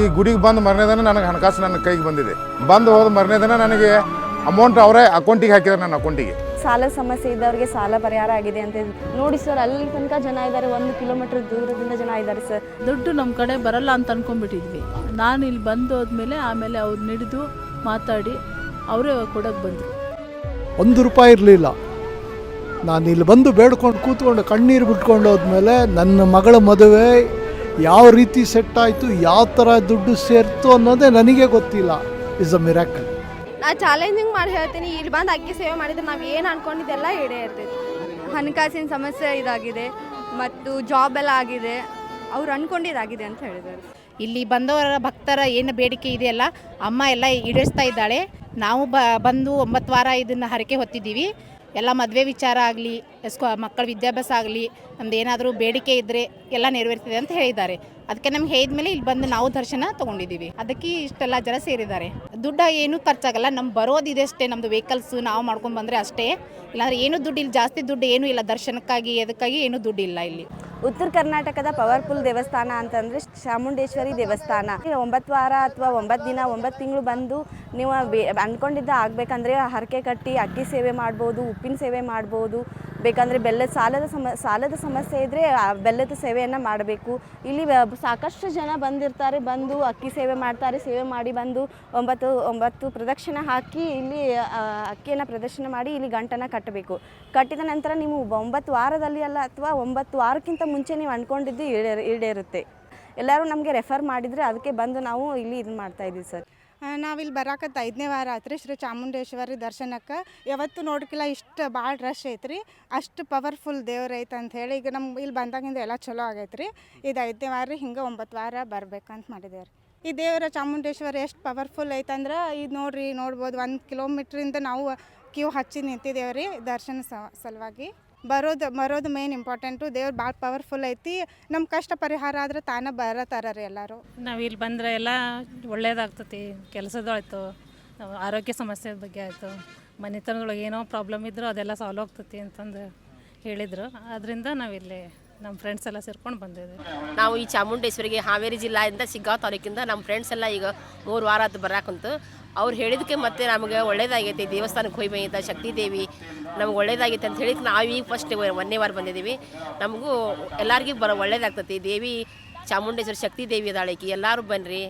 ಈ ಗುಡಿಗೆ ಬಂದು ಮರನೇ ದಿನ ನನಗೆ ಹಣಕಾಸು ನನ್ನ ಕೈಗೆ ಬಂದಿದೆ. ಬಂದು ಹೋದ ಮರನೇ ದಿನ ನನಗೆ ಅಮೌಂಟ್ ಅವರೇ ಅಕೌಂಟಿಗೆ ಹಾಕಿದ್ರು ನನ್ನ ಅಕೌಂಟಿಗೆ ಸಾಲ ಸಮಸ್ಯೆ ಇದ್ದವ್ರಿಗೆ ಸಾಲ ಪರಿಹಾರ ಆಗಿದೆ ಅಂತ ನೋಡಿ ಸರ್ ಅಲ್ಲಿ ತನಕ ಜನ ಇದ್ದಾರೆ ಒಂದು ಕಿಲೋಮೀಟರ್ ದೂರದಿಂದ ಜನ ಇದ್ದಾರೆ ಸರ್. ದುಡ್ಡು ನಮ್ಮ ಕಡೆ ಬರಲ್ಲ ಅಂತ ಅನ್ಕೊಂಡ್ಬಿಟ್ಟಿದ್ವಿ. ನಾನು ಇಲ್ಲಿ ಬಂದು ಹೋದ್ಮೇಲೆ ಆಮೇಲೆ ಅವ್ರು ಹಿಡಿದು ಮಾತಾಡಿ ಅವರೇ ಕೊಡೋಕೆ ಬಂದರು. ಒಂದು ರೂಪಾಯಿ ಇರಲಿಲ್ಲ. ನಾನು ಇಲ್ಲಿ ಬಂದು ಬೇಡ್ಕೊಂಡು ಕೂತ್ಕೊಂಡು ಕಣ್ಣೀರು ಬಿಟ್ಕೊಂಡು ಹೋದ್ಮೇಲೆ ನನ್ನ ಮಗಳ ಮದುವೆ ಯಾವ ರೀತಿ ಸೆಟ್ ಆಯಿತು ಯಾವ ಥರ ದುಡ್ಡು ಸೇರ್ತು ಅನ್ನೋದೇ ನನಗೆ ಗೊತ್ತಿಲ್ಲ. ಇಸ್ ಅ ಮಿರಾಕಲ್ ನಾ ಚಾಲೆಂಜಿಂಗ್ ಮಾಡಿ ಹೇಳ್ತೀನಿ ಇಲ್ಲಿ ಬಂದು ಅಕ್ಕಿ ಸೇವೆ ಮಾಡಿದ್ರೆ ನಾವು ಏನು ಅನ್ಕೊಂಡಿದ್ದೆಲ್ಲ ಈಡೇರ್ತೈತಿ. ಹಣಕಾಸಿನ ಸಮಸ್ಯೆ ಇದಾಗಿದೆ ಮತ್ತು ಜಾಬ್ ಎಲ್ಲ ಆಗಿದೆ. ಅವ್ರು ಅನ್ಕೊಂಡಿದ್ದಾಗಿದೆ ಅಂತ ಹೇಳಿದ್ದಾರೆ. ಇಲ್ಲಿ ಬಂದವರ ಭಕ್ತರ ಏನು ಬೇಡಿಕೆ ಇದೆಯಲ್ಲ ಅಮ್ಮ ಎಲ್ಲ ಈಡೇರಿಸ್ತಾ ಇದ್ದಾಳೆ. ನಾವು ಬ ಬಂದು ಒಂಬತ್ತು ವಾರ ಇದನ್ನು ಹರಕೆ ಹೊತ್ತಿದ್ದೀವಿ. ಎಲ್ಲ ಮದುವೆ ವಿಚಾರ ಆಗಲಿ ಎಸ್ಕೊ ಮಕ್ಕಳ ವಿದ್ಯಾಭ್ಯಾಸ ಆಗಲಿ, ನಮ್ದು ಏನಾದರೂ ಬೇಡಿಕೆ ಇದ್ದರೆ ಎಲ್ಲ ನೆರವೇರ್ತಿದೆ ಅಂತ ಹೇಳಿದ್ದಾರೆ. ಅದಕ್ಕೆ ನಮ್ಗೆ ಹೇಳಿದ್ಮೇಲೆ ಇಲ್ಲಿ ಬಂದು ನಾವು ದರ್ಶನ ತೊಗೊಂಡಿದ್ದೀವಿ. ಅದಕ್ಕೆ ಇಷ್ಟೆಲ್ಲ ಜನ ಸೇರಿದ್ದಾರೆ. ದುಡ್ಡು ಏನೂ ಖರ್ಚಾಗಲ್ಲ ನಮ್ಮ ಬರೋದಿದೆ ಅಷ್ಟೇ ನಮ್ಮದು ವೆಹಿಕಲ್ಸ್ ನಾವು ಮಾಡ್ಕೊಂಡು ಬಂದರೆ ಅಷ್ಟೇ. ಇಲ್ಲಾಂದ್ರೆ ಏನೂ ದುಡ್ಡು ಇಲ್ಲಿ ಜಾಸ್ತಿ ದುಡ್ಡು ಏನೂ ಇಲ್ಲ, ದರ್ಶನಕ್ಕಾಗಿ ಅದಕ್ಕಾಗಿ ಏನೂ ದುಡ್ಡು ಇಲ್ಲ ಇಲ್ಲಿ. ಉತ್ತರ ಕರ್ನಾಟಕದ ಪವರ್ಫುಲ್ ದೇವಸ್ಥಾನ ಅಂತಂದರೆ ಚಾಮುಂಡೇಶ್ವರಿ ದೇವಸ್ಥಾನ. ಒಂಬತ್ತು ವಾರ ಅಥವಾ ಒಂಬತ್ತು ದಿನ, ಒಂಬತ್ತು ತಿಂಗಳು ಬಂದು ನೀವು ಬೇ, ಅನ್ಕೊಂಡಿದ್ದ ಆಗಬೇಕಂದ್ರೆ ಹರಕೆ ಕಟ್ಟಿ, ಅಕ್ಕಿ ಸೇವೆ ಮಾಡ್ಬೋದು, ಉಪ್ಪಿನ ಸೇವೆ ಮಾಡ್ಬೋದು ಬೇಕಂದರೆ ಬೆಲ್ಲದ ಸಾಲದ ಸಮ, ಸಾಲದ ಸಮಸ್ಯೆ ಇದ್ದರೆ ಬೆಲ್ಲದ ಸೇವೆಯನ್ನು ಮಾಡಬೇಕು. ಇಲ್ಲಿ ಸಾಕಷ್ಟು ಜನ ಬಂದಿರ್ತಾರೆ, ಬಂದು ಅಕ್ಕಿ ಸೇವೆ ಮಾಡ್ತಾರೆ, ಸೇವೆ ಮಾಡಿ ಬಂದು ಒಂಬತ್ತು ಒಂಬತ್ತು ಪ್ರದಕ್ಷಿಣೆ ಹಾಕಿ ಇಲ್ಲಿ ಅಕ್ಕಿಯನ್ನು ಪ್ರದರ್ಶನ ಮಾಡಿ ಇಲ್ಲಿ ಗಂಟನ್ನು ಕಟ್ಟಬೇಕು. ಕಟ್ಟಿದ ನಂತರ ನೀವು ಒಂಬತ್ತು ವಾರದಲ್ಲಿ ಅಲ್ಲ ಅಥವಾ ಒಂಬತ್ತು ವಾರಕ್ಕಿಂತ ಮುಂಚೆ ನೀವು ಅಂದ್ಕೊಂಡಿದ್ದು ಈಡೇರ, ಈಡೇರುತ್ತೆ. ಎಲ್ಲರೂ ನಮಗೆ ರೆಫರ್ ಮಾಡಿದರೆ ಅದಕ್ಕೆ ಬಂದು ನಾವು ಇಲ್ಲಿ ಇದು ಮಾಡ್ತಾ ಇದ್ದೀವಿ ಸರ್. ನಾವಿಲ್ಲಿ ಬರಾಕತ್ತ ಐದನೇ ವಾರ ಆತ್ರಿ ಶ್ರೀ ಚಾಮುಂಡೇಶ್ವರಿ ದರ್ಶನಕ್ಕೆ. ಯಾವತ್ತು ನೋಡ್ಕಿಲ್ಲ, ಇಷ್ಟು ಭಾಳ ರಶ್ ಐತ್ರಿ. ಅಷ್ಟು ಪವರ್ಫುಲ್ ದೇವ್ರು ಐತೆ ಅಂತ ಹೇಳಿ ಈಗ ನಮ್ಮ ಇಲ್ಲಿ ಬಂದಾಗಿಂದ ಎಲ್ಲ ಚಲೋ ಆಗೈತ್ರಿ. ಇದು ಐದನೇ ವಾರ ರೀ ಹಿಂಗೆ ಒಂಬತ್ತು ವಾರ ಬರ್ಬೇಕಂತ ಮಾಡಿದೇವೆ ರೀ ಈ ದೇವರ ಚಾಮುಂಡೇಶ್ವರಿ ಎಷ್ಟು ಪವರ್ಫುಲ್ ಐತಂದ್ರೆ, ಇದು ನೋಡ್ರಿ, ನೋಡ್ಬೋದು, ಒಂದು ಕಿಲೋಮೀಟ್ರಿಂದ ನಾವು ಕ್ಯೂ ಹಚ್ಚಿ ನಿಂತಿದ್ದೇವೆ ರೀ ದರ್ಶನ ಸಲುವಾಗಿ. ಬರೋದು ಬರೋದು ಮೇನ್ ಇಂಪಾರ್ಟೆಂಟು ದೇವ್ರು ಭಾಳ ಪವರ್ಫುಲ್ ಐತಿ. ನಮ್ಮ ಕಷ್ಟ ಪರಿಹಾರ ಆದ್ರೆ ತಾನೇ ಬರತ್ತಾರ ರೀ ಎಲ್ಲರೂ. ನಾವು ಇಲ್ಲಿ ಬಂದರೆ ಎಲ್ಲ ಒಳ್ಳೇದಾಗ್ತತಿ. ಕೆಲಸದಾಯ್ತು ಆರೋಗ್ಯ ಸಮಸ್ಯೆ ಬಗ್ಗೆ ಆಯಿತು ಮನೆತನದೊಳಗೆ ಏನೋ ಪ್ರಾಬ್ಲಮ್ ಇದ್ದರೂ ಅದೆಲ್ಲ ಸಾಲ್ವ್ ಆಗ್ತತಿ ಅಂತಂದು ಹೇಳಿದರು. ಅದರಿಂದ ನಾವಿಲ್ಲಿ ನಮ್ಮ ಫ್ರೆಂಡ್ಸ್ ಎಲ್ಲ ಸೇರ್ಕೊಂಡು ಬಂದಿದ್ದೀವಿ ನಾವು ಈ ಚಾಮುಂಡೇಶ್ವರಿಗೆ ಹಾವೇರಿ ಜಿಲ್ಲೆಯಿಂದ ಸಿಗ್ಗಾಂವ್ ತಾಲೂಕಿಂದ ನಮ್ಮ ಫ್ರೆಂಡ್ಸ್ ಎಲ್ಲ ಈಗ ಮೂರು ವಾರ ಆತು ಬರಾಕಂತು ಅವ್ರು ಹೇಳಿದಕ್ಕೆ ಮತ್ತೆ ನಮಗೆ ಒಳ್ಳೇದಾಗೈತಿ. ದೇವಸ್ಥಾನಕ್ಕೆ ಹೋಗಿ ಬಂದಿದ್ದ ಶಕ್ತಿ ದೇವಿ ನಮ್ಗೆ ಒಳ್ಳೇದಾಗೈತೆ ಅಂತ ಹೇಳಿ ನಾವು ಈಗ ಫಸ್ಟ್ ಒಂದನೇ ವಾರ ಬಂದಿದ್ದೀವಿ. ನಮಗೂ ಎಲ್ಲರಿಗೂ ಬರೋ ಒಳ್ಳೇದಾಗ್ತತಿ. ದೇವಿ ಚಾಮುಂಡೇಶ್ವರಿ ಶಕ್ತಿ ದೇವಿ ಇದಾಳೆ ಈಕಿ. ಎಲ್ಲರೂ ಬನ್ನಿರಿ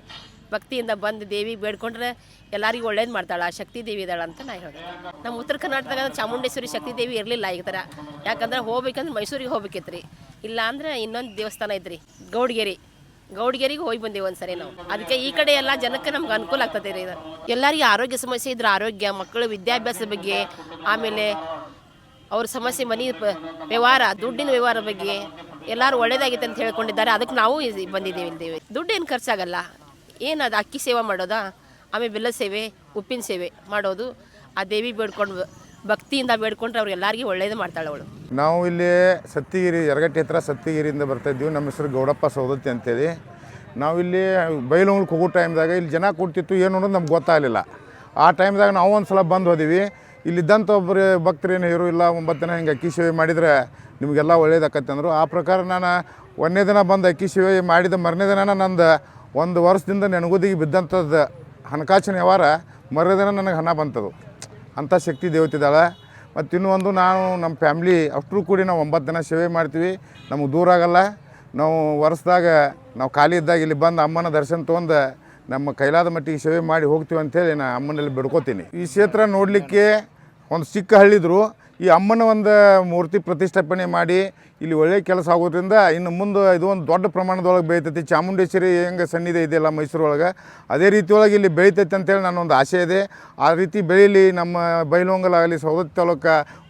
ಭಕ್ತಿಯಿಂದ ಬಂದು ದೇವಿ ಬೇಡ್ಕೊಂಡ್ರೆ ಎಲ್ಲರಿಗೂ ಒಳ್ಳೇದು ಮಾಡ್ತಾಳೆ ಆ ಶಕ್ತಿ ದೇವಿ ಇದ್ದಾಳೆ ಅಂತ ನಾ ಹೇಳಿದೆ. ನಮ್ಮ ಉತ್ತರ ಕರ್ನಾಟಕದಾಗ ಚಾಮುಂಡೇಶ್ವರಿ ಶಕ್ತಿ ದೇವಿ ಇರಲಿಲ್ಲ ಈ ಥರ ಯಾಕಂದ್ರೆ ಹೋಗ್ಬೇಕಂದ್ರೆ ಮೈಸೂರಿಗೆ ಹೋಗ್ಬೇಕಿತ್ತು ರೀ ಇಲ್ಲ ಅಂದ್ರೆ ಇನ್ನೊಂದು ದೇವಸ್ಥಾನ ಐತ್ರಿ, ಗೌಡ್ಗೆರೆ. ಗೌಡ್ಗೆರೆಗೆ ಹೋಗಿ ಬಂದೇವು ಒಂದ್ಸರಿ ನಾವು. ಅದಕ್ಕೆ ಈ ಕಡೆ ಎಲ್ಲ ಜನಕ್ಕೆ ನಮ್ಗೆ ಅನುಕೂಲ ಆಗ್ತದೆ ರೀ ಎಲ್ಲರಿಗೂ ಆರೋಗ್ಯ ಸಮಸ್ಯೆ ಇದ್ರೆ ಆರೋಗ್ಯ, ಮಕ್ಕಳ ವಿದ್ಯಾಭ್ಯಾಸದ ಬಗ್ಗೆ, ಆಮೇಲೆ ಅವ್ರ ಸಮಸ್ಯೆ ಮನೆ ವ್ಯವಹಾರ, ದುಡ್ಡಿನ ವ್ಯವಹಾರ ಬಗ್ಗೆ ಎಲ್ಲರೂ ಒಳ್ಳೇದಾಗಿತ್ತು ಅಂತ ಹೇಳ್ಕೊಂಡಿದ್ದಾರೆ. ಅದಕ್ಕೆ ನಾವು ಬಂದಿದ್ದೇವೆ ಇದ್ದೇವೆ ದುಡ್ಡು ಏನು ಖರ್ಚಾಗಲ್ಲ. ಏನದು ಅಕ್ಕಿ ಸೇವೆ ಮಾಡೋದಾ? ಆಮೇಲೆ ಬೆಲ್ಲ ಸೇವೆ, ಉಪ್ಪಿನ ಸೇವೆ ಮಾಡೋದು. ಆ ದೇವಿ ಬೇಡ್ಕೊಂಡು ಭಕ್ತಿಯಿಂದ ಬೇಡ್ಕೊಂಡ್ರೆ ಅವ್ರು ಎಲ್ಲರಿಗೂ ಒಳ್ಳೇದು ಮಾಡ್ತಾಳೆ ಅವಳು. ನಾವು ಇಲ್ಲಿ ಸತ್ತಿಗಿರಿ, ಯರಗಟ್ಟಿ ಹತ್ರ ಸತ್ತಿಗಿರಿಯಿಂದ ಬರ್ತಾ ಇದ್ದೀವಿ. ನಮ್ಮ ಹೆಸರು ಗೌಡಪ್ಪ ಸೌದತ್ತಿ ಅಂತೇಳಿ. ನಾವಿಲ್ಲಿ ಬೈಲೊಂಗ್ಲಿಗೆ ಹೋಗೋ ಟೈಮ್ದಾಗ ಇಲ್ಲಿ ಜನ ಕೂಡ್ತಿತ್ತು. ಏನು ಅನ್ನೋದು ನಮ್ಗೆ ಗೊತ್ತಾಗಲಿಲ್ಲ. ಆ ಟೈಮ್ದಾಗ ನಾವು ಒಂದು ಸಲ ಬಂದು ಹೋದಿವಿ. ಇಲ್ಲಿದ್ದಂಥ ಒಬ್ಬರು ಭಕ್ತರು ಏನು ಇರೋ ಇಲ್ಲ ಒಂಬತ್ತು ದಿನ ಹಿಂಗೆ ಅಕ್ಕಿ ಸೇವೆ ಮಾಡಿದರೆ ನಿಮಗೆಲ್ಲ ಒಳ್ಳೇದಾಕತ್ತೆ ಅಂದರು. ಆ ಪ್ರಕಾರ ನಾನು ಒಂದನೇ ದಿನ ಬಂದು ಅಕ್ಕಿ ಸೇವೆ ಮಾಡಿದ ಮರನೇ ದಿನ ನಂದು ಒಂದು ವರ್ಷದಿಂದ ನೆನಗುದಿಗೆ ಬಿದ್ದಂಥದ್ದು ಹಣಕಾಸಿನ ವ್ಯವಹಾರ ಮರನೇ ನನಗೆ ಹಣ ಬಂತದು. ಅಂಥ ಶಕ್ತಿ ದೇವತಿದ್ದಾಳೆ ಮತ್ತು ಇನ್ನೊಂದು ಒಂದು ನಾವು ನಮ್ಮ ಫ್ಯಾಮ್ಲಿ ಅಷ್ಟರೂ ಕೂಡಿ ನಾವು ಒಂಬತ್ತು ದಿನ ಸೇವೆ ಮಾಡ್ತೀವಿ. ನಮಗೆ ದೂರ ಆಗಲ್ಲ. ನಾವು ವರ್ಷದಾಗ ನಾವು ಖಾಲಿ ಇದ್ದಾಗ ಇಲ್ಲಿ ಬಂದು ಅಮ್ಮನ ದರ್ಶನ ತೊಗೊಂಡು ನಮ್ಮ ಕೈಲಾದ ಮಟ್ಟಿಗೆ ಸೇವೆ ಮಾಡಿ ಹೋಗ್ತೀವಿ ಅಂತೇಳಿ ನಾನು ಅಮ್ಮನಲ್ಲಿ ಬಿಡ್ಕೋತೀನಿ. ಈ ಕ್ಷೇತ್ರ ನೋಡಲಿಕ್ಕೆ ಒಂದು ಚಿಕ್ಕ ಹಳ್ಳಿದ್ರು. ಈ ಅಮ್ಮನ ಒಂದು ಮೂರ್ತಿ ಪ್ರತಿಷ್ಠಾಪನೆ ಮಾಡಿ ಇಲ್ಲಿ ಒಳ್ಳೆಯ ಕೆಲಸ ಆಗೋದ್ರಿಂದ ಇನ್ನು ಮುಂದೆ ಇದು ಒಂದು ದೊಡ್ಡ ಪ್ರಮಾಣದೊಳಗೆ ಬೆಳೀತೈತಿ. ಚಾಮುಂಡೇಶ್ವರಿ ಹೆಂಗೆ ಸನ್ನಿಧಿ ಇದೆಯಲ್ಲ ಮೈಸೂರೊಳಗೆ. ಅದೇ ರೀತಿಯೊಳಗೆ ಇಲ್ಲಿ ಬೆಳೀತೈತೆ ಅಂತೇಳಿ ನನ್ನೊಂದು ಆಸೆ ಇದೆ. ಆ ರೀತಿ ಬೆಳೀಲಿ ನಮ್ಮ ಬೈಲೊಂಗಲಾಗಲಿ ಸೌದತ್ತಿ ತಾಲೂಕ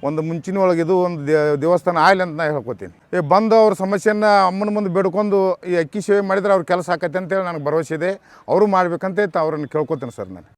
ಒಂದು ಮುಂಚಿನ ಒಳಗೆ ಇದು ಒಂದು ದೇವಸ್ಥಾನ ಆಗಲಿ ಅಂತ ನಾನು ಹೇಳ್ಕೊತೀನಿ. ಈ ಬಂದು ಅವ್ರ ಸಮಸ್ಯೆಯನ್ನು ಅಮ್ಮನ ಮುಂದೆ ಬೇಡ್ಕೊಂಡು ಈ ಅಕ್ಕಿ ಸೇವೆ ಮಾಡಿದ್ರೆ ಅವ್ರ ಕೆಲಸ ಆಕತ್ತೆ ಅಂತೇಳಿ ನನಗೆ ಭರವಸೆ ಇದೆ. ಅವರು ಮಾಡ್ಬೇಕಂತ ಅವ್ರನ್ನ ಕೇಳ್ಕೊತೀನಿ ಸರ್ ನಾನು.